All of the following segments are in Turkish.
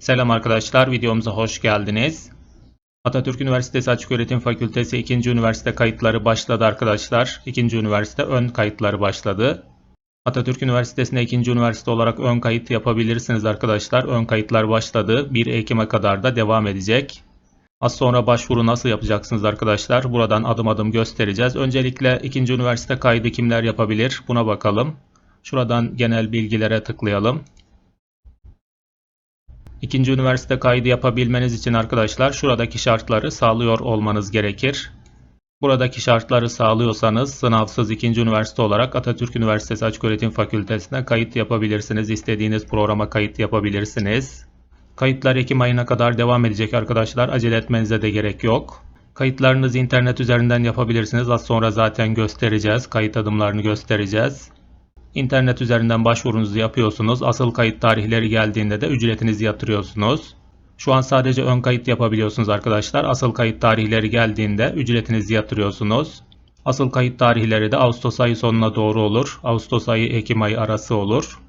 Selam arkadaşlar, videomuza hoş geldiniz. Atatürk Üniversitesi Açıköğretim Fakültesi 2. üniversite kayıtları başladı arkadaşlar. 2. üniversite ön kayıtları başladı. Atatürk Üniversitesi'ne 2. üniversite olarak ön kayıt yapabilirsiniz arkadaşlar. Ön kayıtlar başladı. 1 Ekim'e kadar da devam edecek. Az sonra başvuru nasıl yapacaksınız arkadaşlar? Buradan adım adım göstereceğiz. Öncelikle 2. üniversite kaydı kimler yapabilir? Buna bakalım. Şuradan genel bilgilere tıklayalım. İkinci üniversite kaydı yapabilmeniz için arkadaşlar şuradaki şartları sağlıyor olmanız gerekir. Buradaki şartları sağlıyorsanız sınavsız ikinci üniversite olarak Atatürk Üniversitesi Açıköğretim Fakültesine kayıt yapabilirsiniz. İstediğiniz programa kayıt yapabilirsiniz. Kayıtlar Ekim ayına kadar devam edecek arkadaşlar. Acele etmenize de gerek yok. Kayıtlarınızı internet üzerinden yapabilirsiniz. Az sonra zaten göstereceğiz. Kayıt adımlarını göstereceğiz. İnternet üzerinden başvurunuzu yapıyorsunuz. Asıl kayıt tarihleri geldiğinde de ücretinizi yatırıyorsunuz. Şu an sadece ön kayıt yapabiliyorsunuz arkadaşlar. Asıl kayıt tarihleri geldiğinde ücretinizi yatırıyorsunuz. Asıl kayıt tarihleri de Ağustos ayı sonuna doğru olur. Ağustos ayı Ekim ayı arası olur.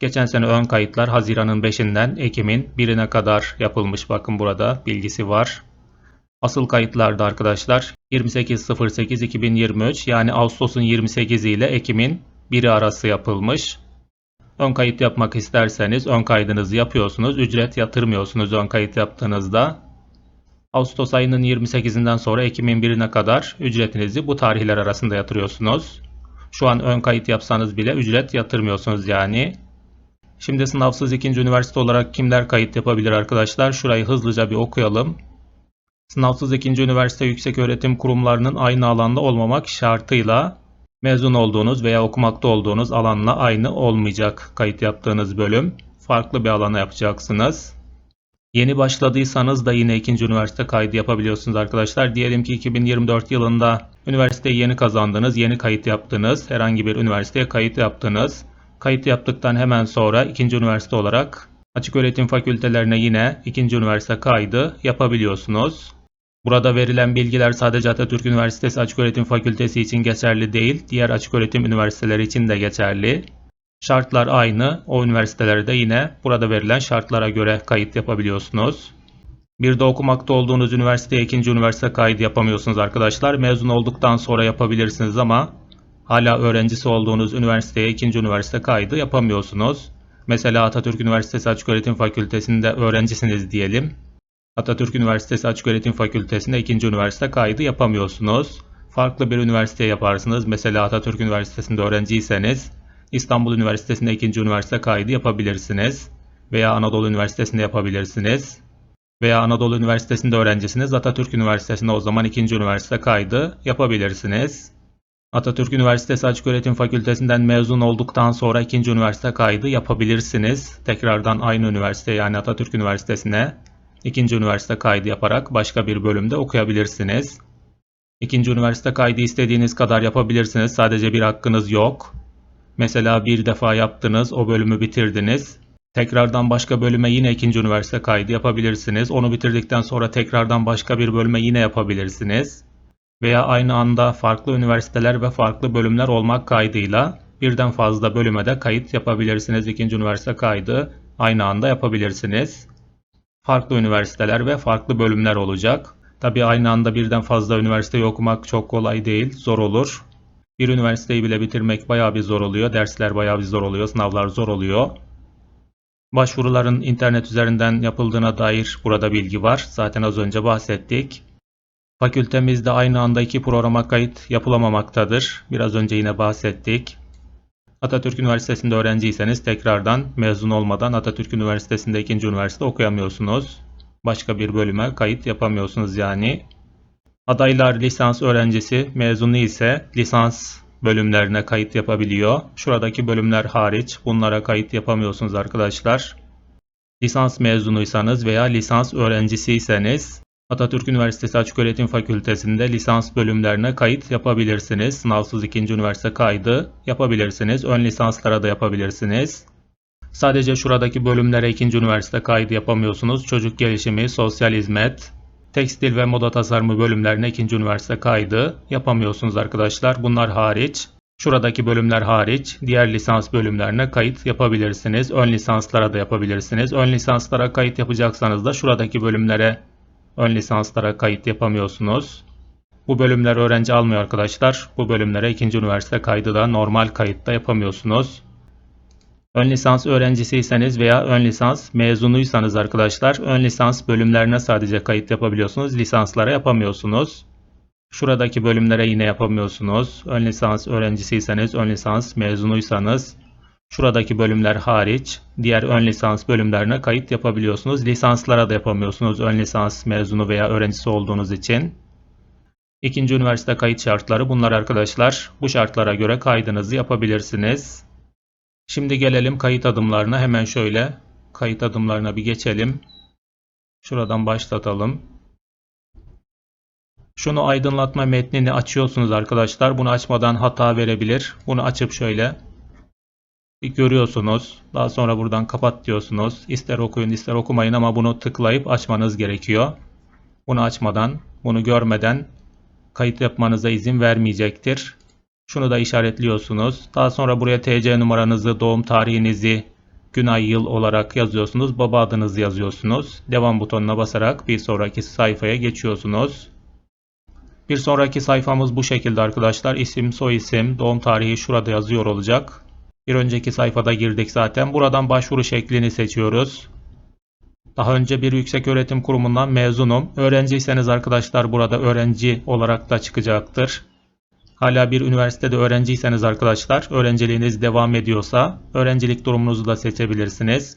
Geçen sene ön kayıtlar Haziran'ın 5'inden Ekim'in 1'ine kadar yapılmış. Bakın burada bilgisi var. Asıl kayıtlarda arkadaşlar 28.08.2023 yani Ağustos'un 28 ile Ekim'in 1'i arası yapılmış. Ön kayıt yapmak isterseniz ön kaydınızı yapıyorsunuz. Ücret yatırmıyorsunuz ön kayıt yaptığınızda. Ağustos ayının 28'inden sonra Ekim'in 1'ine kadar ücretinizi bu tarihler arasında yatırıyorsunuz. Şu an ön kayıt yapsanız bile ücret yatırmıyorsunuz yani. Şimdi sınavsız ikinci üniversite olarak kimler kayıt yapabilir arkadaşlar? Şurayı hızlıca bir okuyalım. Sınavsız ikinci üniversite yüksek öğretim kurumlarının aynı alanda olmamak şartıyla mezun olduğunuz veya okumakta olduğunuz alanla aynı olmayacak kayıt yaptığınız bölüm. Farklı bir alana yapacaksınız. Yeni başladıysanız da yine ikinci üniversite kaydı yapabiliyorsunuz arkadaşlar. Diyelim ki 2024 yılında üniversiteyi yeni kazandınız, yeni kayıt yaptınız. Herhangi bir üniversiteye kayıt yaptınız. Kayıt yaptıktan hemen sonra ikinci üniversite olarak açık öğretim fakültelerine yine ikinci üniversite kaydı yapabiliyorsunuz. Burada verilen bilgiler sadece Atatürk Üniversitesi Açıköğretim Fakültesi için geçerli değil, diğer açıköğretim üniversiteleri için de geçerli. Şartlar aynı, o üniversitelerde yine burada verilen şartlara göre kayıt yapabiliyorsunuz. Bir de okumakta olduğunuz üniversiteye ikinci üniversite kaydı yapamıyorsunuz arkadaşlar. Mezun olduktan sonra yapabilirsiniz ama hala öğrencisi olduğunuz üniversiteye ikinci üniversite kaydı yapamıyorsunuz. Mesela Atatürk Üniversitesi Açıköğretim Fakültesi'nde öğrencisiniz diyelim. Atatürk Üniversitesi Açıköğretim Fakültesi'nde ikinci üniversite kaydı yapamıyorsunuz. Farklı bir üniversiteye yaparsınız. Mesela Atatürk Üniversitesi'nde öğrenciyseniz İstanbul Üniversitesi'nde ikinci üniversite kaydı yapabilirsiniz. Veya Anadolu Üniversitesi'nde yapabilirsiniz. Veya Anadolu Üniversitesi'nde öğrencisiniz. Atatürk Üniversitesi'nde o zaman ikinci üniversite kaydı yapabilirsiniz. Atatürk Üniversitesi Açıköğretim Fakültesinden mezun olduktan sonra ikinci üniversite kaydı yapabilirsiniz. Tekrardan aynı üniversite yani Atatürk Üniversitesi'ne ikinci üniversite kaydı yaparak başka bir bölümde okuyabilirsiniz. İkinci üniversite kaydı istediğiniz kadar yapabilirsiniz. Sadece bir hakkınız yok. Mesela bir defa yaptınız, o bölümü bitirdiniz. Tekrardan başka bölüme yine ikinci üniversite kaydı yapabilirsiniz. Onu bitirdikten sonra tekrardan başka bir bölüme yine yapabilirsiniz. Veya aynı anda farklı üniversiteler ve farklı bölümler olmak kaydıyla birden fazla bölüme de kayıt yapabilirsiniz. İkinci üniversite kaydı aynı anda yapabilirsiniz farklı üniversiteler ve farklı bölümler olacak. Tabii aynı anda birden fazla üniversiteyi okumak çok kolay değil, zor olur. Bir üniversiteyi bile bitirmek bayağı bir zor oluyor. Dersler bayağı bir zor oluyor, sınavlar zor oluyor. Başvuruların internet üzerinden yapıldığına dair burada bilgi var. Zaten az önce bahsettik. Fakültemizde aynı anda iki programa kayıt yapılamamaktadır. Biraz önce yine bahsettik. Atatürk Üniversitesi'nde öğrenciyseniz tekrardan mezun olmadan Atatürk Üniversitesi'nde ikinci üniversite okuyamıyorsunuz. Başka bir bölüme kayıt yapamıyorsunuz yani. Adaylar lisans öğrencisi mezunu ise lisans bölümlerine kayıt yapabiliyor. Şuradaki bölümler hariç bunlara kayıt yapamıyorsunuz arkadaşlar. Lisans mezunuysanız veya lisans öğrencisiyseniz Atatürk Üniversitesi Açıköğretim Fakültesi'nde lisans bölümlerine kayıt yapabilirsiniz. Sınavsız ikinci üniversite kaydı yapabilirsiniz. Ön lisanslara da yapabilirsiniz. Sadece şuradaki bölümlere ikinci üniversite kaydı yapamıyorsunuz. Çocuk gelişimi, sosyal hizmet, tekstil ve moda tasarımı bölümlerine ikinci üniversite kaydı yapamıyorsunuz arkadaşlar. Bunlar hariç. Şuradaki bölümler hariç diğer lisans bölümlerine kayıt yapabilirsiniz. Ön lisanslara da yapabilirsiniz. Ön lisanslara kayıt yapacaksanız da şuradaki bölümlere ön lisanslara kayıt yapamıyorsunuz. Bu bölümler öğrenci almıyor arkadaşlar. Bu bölümlere ikinci üniversite kaydı da normal kayıtta yapamıyorsunuz. Ön lisans öğrencisiyseniz veya ön lisans mezunuysanız arkadaşlar ön lisans bölümlerine sadece kayıt yapabiliyorsunuz. Lisanslara yapamıyorsunuz. Şuradaki bölümlere yine yapamıyorsunuz. Ön lisans öğrencisiyseniz, ön lisans mezunuysanız şuradaki bölümler hariç diğer ön lisans bölümlerine kayıt yapabiliyorsunuz. Lisanslara da yapamıyorsunuz ön lisans mezunu veya öğrencisi olduğunuz için. İkinci üniversite kayıt şartları bunlar arkadaşlar. Bu şartlara göre kaydınızı yapabilirsiniz. Şimdi gelelim kayıt adımlarına. Hemen şöyle kayıt adımlarına bir geçelim. Şuradan başlatalım. Şunu aydınlatma metnini açıyorsunuz arkadaşlar. Bunu açmadan hata verebilir. Bunu açıp şöyle görüyorsunuz. Daha sonra buradan kapat diyorsunuz. İster okuyun ister okumayın ama bunu tıklayıp açmanız gerekiyor. Bunu açmadan, bunu görmeden kayıt yapmanıza izin vermeyecektir. Şunu da işaretliyorsunuz. Daha sonra buraya TC numaranızı, doğum tarihinizi, gün ay yıl olarak yazıyorsunuz. Baba adınızı yazıyorsunuz. Devam butonuna basarak bir sonraki sayfaya geçiyorsunuz. Bir sonraki sayfamız bu şekilde arkadaşlar. İsim, soy isim, doğum tarihi şurada yazıyor olacak. Bir önceki sayfada girdik zaten. Buradan başvuru şeklini seçiyoruz. Daha önce bir yüksek öğretim kurumundan mezunum. Öğrenciyseniz arkadaşlar burada öğrenci olarak da çıkacaktır. Hala bir üniversitede öğrenciyseniz arkadaşlar, öğrenciliğiniz devam ediyorsa öğrencilik durumunuzu da seçebilirsiniz.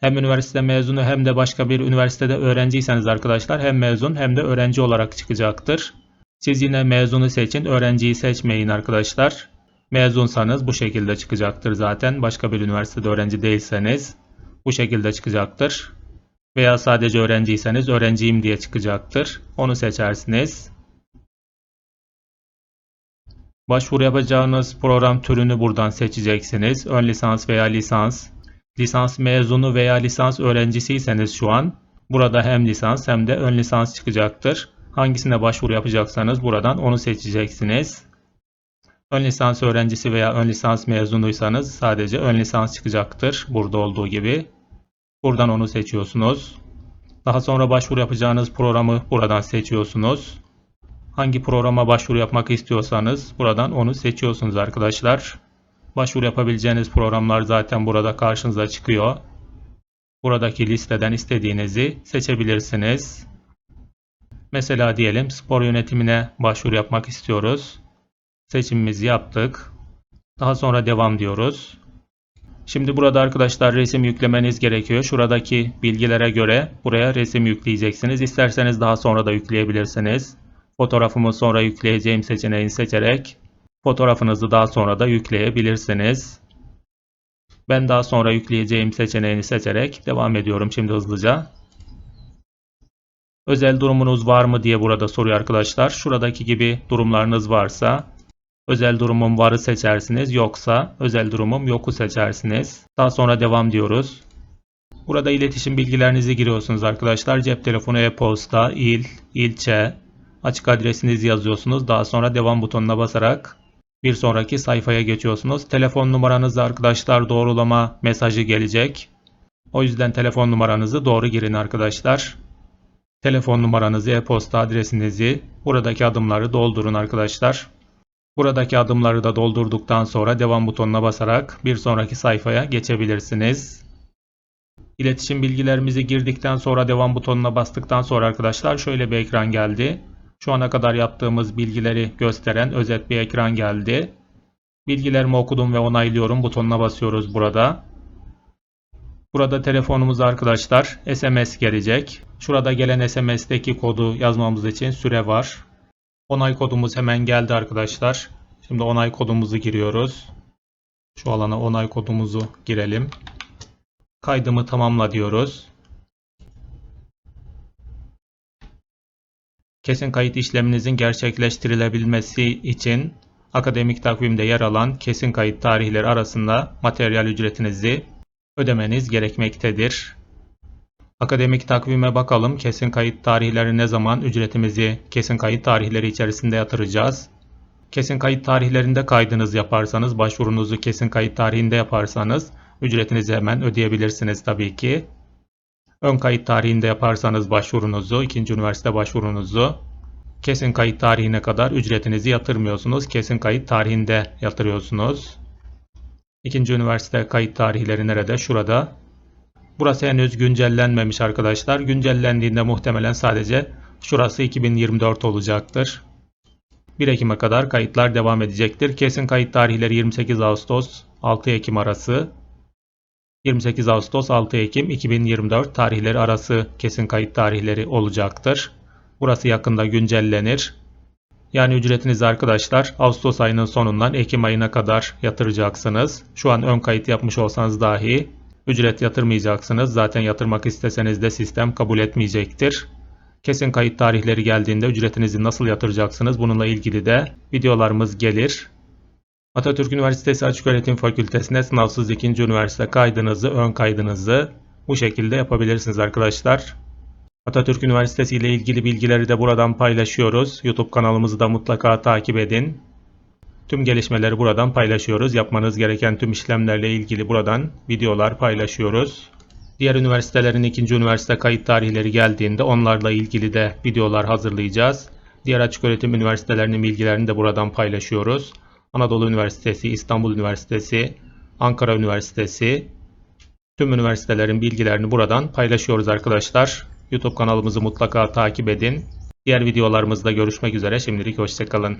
Hem üniversite mezunu hem de başka bir üniversitede öğrenciyseniz arkadaşlar hem mezun hem de öğrenci olarak çıkacaktır. Siz yine mezunu seçin, öğrenciyi seçmeyin arkadaşlar. Mezunsanız bu şekilde çıkacaktır zaten. Başka bir üniversitede öğrenci değilseniz bu şekilde çıkacaktır. Veya sadece öğrenciyseniz öğrenciyim diye çıkacaktır. Onu seçersiniz. Başvuru yapacağınız program türünü buradan seçeceksiniz. Ön lisans veya lisans. Lisans mezunu veya lisans öğrencisiyseniz şu an burada hem lisans hem de ön lisans çıkacaktır. Hangisine başvuru yapacaksanız buradan onu seçeceksiniz. Ön lisans öğrencisi veya ön lisans mezunuysanız sadece ön lisans çıkacaktır. Burada olduğu gibi. Buradan onu seçiyorsunuz. Daha sonra başvuru yapacağınız programı buradan seçiyorsunuz. Hangi programa başvuru yapmak istiyorsanız buradan onu seçiyorsunuz arkadaşlar. Başvuru yapabileceğiniz programlar zaten burada karşınıza çıkıyor. Buradaki listeden istediğinizi seçebilirsiniz. Mesela diyelim spor yönetimine başvuru yapmak istiyoruz. Seçimimizi yaptık. Daha sonra devam diyoruz. Şimdi burada arkadaşlar resim yüklemeniz gerekiyor. Şuradaki bilgilere göre buraya resim yükleyeceksiniz. İsterseniz daha sonra da yükleyebilirsiniz. Fotoğrafımı sonra yükleyeceğim seçeneğini seçerek fotoğrafınızı daha sonra da yükleyebilirsiniz. Ben daha sonra yükleyeceğim seçeneğini seçerek devam ediyorum şimdi hızlıca. Özel durumunuz var mı diye burada soruyor arkadaşlar. Şuradaki gibi durumlarınız varsa özel durumum varı seçersiniz. Yoksa özel durumum yoku seçersiniz. Daha sonra devam diyoruz. Burada iletişim bilgilerinizi giriyorsunuz arkadaşlar. Cep telefonu, e-posta, il, ilçe, açık adresinizi yazıyorsunuz. Daha sonra devam butonuna basarak bir sonraki sayfaya geçiyorsunuz. Telefon numaranızı arkadaşlar doğrulama mesajı gelecek. O yüzden telefon numaranızı doğru girin arkadaşlar. Telefon numaranızı, e-posta adresinizi, buradaki adımları doldurun arkadaşlar. Buradaki adımları da doldurduktan sonra devam butonuna basarak bir sonraki sayfaya geçebilirsiniz. İletişim bilgilerimizi girdikten sonra devam butonuna bastıktan sonra arkadaşlar şöyle bir ekran geldi. Şu ana kadar yaptığımız bilgileri gösteren özet bir ekran geldi. Bilgilerimi okudum ve onaylıyorum butonuna basıyoruz burada. Burada telefonumuz arkadaşlar SMS gelecek. Şurada gelen SMS'teki kodu yazmamız için süre var. Onay kodumuz hemen geldi arkadaşlar. Şimdi onay kodumuzu giriyoruz. Şu alana onay kodumuzu girelim. Kaydımı tamamla diyoruz. Kesin kayıt işleminizin gerçekleştirilebilmesi için akademik takvimde yer alan kesin kayıt tarihleri arasında materyal ücretinizi ödemeniz gerekmektedir. Akademik takvime bakalım. Kesin kayıt tarihleri ne zaman ücretimizi kesin kayıt tarihleri içerisinde yatıracağız. Kesin kayıt tarihlerinde kaydınız yaparsanız, başvurunuzu kesin kayıt tarihinde yaparsanız ücretinizi hemen ödeyebilirsiniz tabii ki. Ön kayıt tarihinde yaparsanız başvurunuzu, ikinci üniversite başvurunuzu kesin kayıt tarihine kadar ücretinizi yatırmıyorsunuz. Kesin kayıt tarihinde yatırıyorsunuz. İkinci üniversite kayıt tarihleri nerede? Şurada. Burası henüz güncellenmemiş arkadaşlar. Güncellendiğinde muhtemelen sadece şurası 2024 olacaktır. 1 Ekim'e kadar kayıtlar devam edecektir. Kesin kayıt tarihleri 28 Ağustos 6 Ekim arası. 28 Ağustos 6 Ekim 2024 tarihleri arası kesin kayıt tarihleri olacaktır. Burası yakında güncellenir. Yani ücretinizi arkadaşlar Ağustos ayının sonundan Ekim ayına kadar yatıracaksınız. Şu an ön kayıt yapmış olsanız dahi ücret yatırmayacaksınız. Zaten yatırmak isteseniz de sistem kabul etmeyecektir. Kesin kayıt tarihleri geldiğinde ücretinizi nasıl yatıracaksınız bununla ilgili de videolarımız gelir. Atatürk Üniversitesi Açıköğretim Fakültesine sınavsız ikinci üniversite kaydınızı, ön kaydınızı bu şekilde yapabilirsiniz arkadaşlar. Atatürk Üniversitesi ile ilgili bilgileri de buradan paylaşıyoruz. YouTube kanalımızı da mutlaka takip edin. Tüm gelişmeleri buradan paylaşıyoruz. Yapmanız gereken tüm işlemlerle ilgili buradan videolar paylaşıyoruz. Diğer üniversitelerin ikinci üniversite kayıt tarihleri geldiğinde onlarla ilgili de videolar hazırlayacağız. Diğer açıköğretim üniversitelerinin bilgilerini de buradan paylaşıyoruz. Anadolu Üniversitesi, İstanbul Üniversitesi, Ankara Üniversitesi, tüm üniversitelerin bilgilerini buradan paylaşıyoruz arkadaşlar. YouTube kanalımızı mutlaka takip edin. Diğer videolarımızda görüşmek üzere. Şimdilik hoşçakalın.